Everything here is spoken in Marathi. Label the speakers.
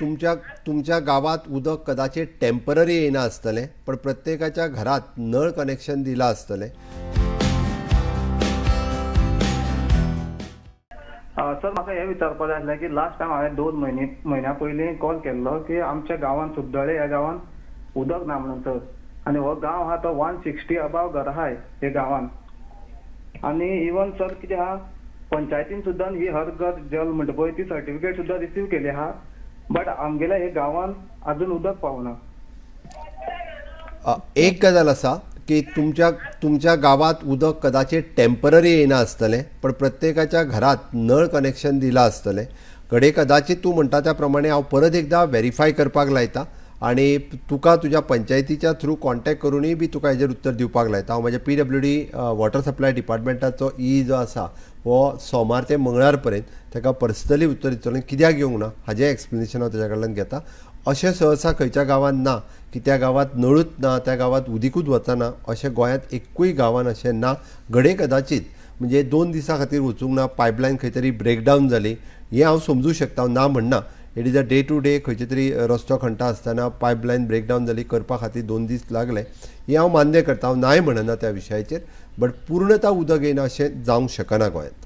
Speaker 1: तुमच्या तुमच्या गावात उदक कदाचित टेंपररी येना आसतलें पण प्रत्येकाच्या घरात नळ कनेक्शन दिलां आसतलें
Speaker 2: सर म्हाका हें विचारपाक जाय आसलें की लास्ट टायम हांवें दोन म्हयने म्हयन्या पयलीं कॉल केल्लो की आमच्या गांवांत सुद्दळे ह्या गांवांत उदक ना म्हणून सर. आनी हो गांव आहा तो वन सिक्स्टी अबाव घर आहाय हे गांवांत. आनी इवन सर कितें आहा पंचायतीन सुद्दां ही हर घर जल म्हणटा पळय ती सर्टिफिकेट सुद्दां रिसीव केली आहा बट आमगेल्या हे गांवांत अजून उदक पावना
Speaker 1: अ, एक गजाल आसा की तुमच्या तुमच्या गावात उदक कदाचित टेंपररी येना आसतलें पण प्रत्येकाच्या घरात नळ कनेक्शन दिलां आसतलें कडे कदाचित तूं म्हणटा त्या प्रमाणे हांव परत एकदां व्हेरीफाय करपाक लायता. आनी तुका तुज्या पंचायतीच्या थ्रू कॉन्टॅक्ट करूनय बी तुका हेजेर उत्तर दिवपाक लायता हांव म्हज्या P W D water supply डिपार्टमेंटाचो ई जो आसा हो सोमार ते मंगळार पर्यंत ताका पर्सनली उत्तर दितलो कित्याक येवंक ना हाजें एक्सप्लेनेशन हांव ताज्या कडल्यान घेता. अशें सहसा खंयच्या गांवांत ना की त्या गांवांत नळूच ना त्या गांवांत उदीकूच वचना अशें गोंयांत एकूय गांवांत अशें ना घडे कदाचित म्हणजे दोन दिसां खातीर वचूंक ना पायपलायन खंय तरी ब्रेकडावन जाली हें हांव समजूं शकता हांव ना म्हणना. It is a day to day खंयचे तरी रस्तो खणटा आसतना पायपलायन ब्रेकडावन जाली करपा खातीर दोन दीस लागले. हें हांव मान्य करता हांव नाय म्हणना त्या विशयाचेर बट पूर्णता उदक येना अशें जावंक शकना गोंयांत.